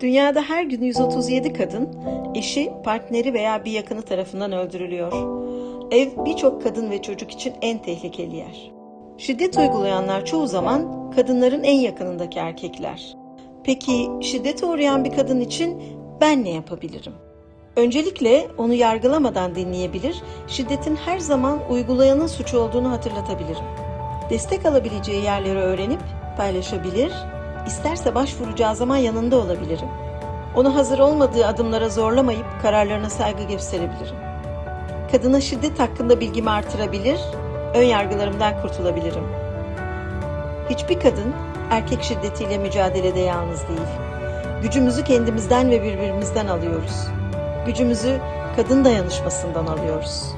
Dünyada her gün 137 kadın eşi, partneri veya bir yakını tarafından öldürülüyor. Ev birçok kadın ve çocuk için en tehlikeli yer. Şiddet uygulayanlar çoğu zaman kadınların en yakınındaki erkekler. Peki şiddete uğrayan bir kadın için ben ne yapabilirim? Öncelikle onu yargılamadan dinleyebilir, şiddetin her zaman uygulayanın suçu olduğunu hatırlatabilirim. Destek alabileceği yerleri öğrenip paylaşabilir, isterse başvuracağı zaman yanında olabilirim. Onu hazır olmadığı adımlara zorlamayıp kararlarına saygı gösterebilirim. Kadına şiddet hakkında bilgimi artırabilir, ön yargılarımdan kurtulabilirim. Hiçbir kadın erkek şiddetiyle mücadelede yalnız değil. Gücümüzü kendimizden ve birbirimizden alıyoruz. Gücümüzü kadın dayanışmasından alıyoruz.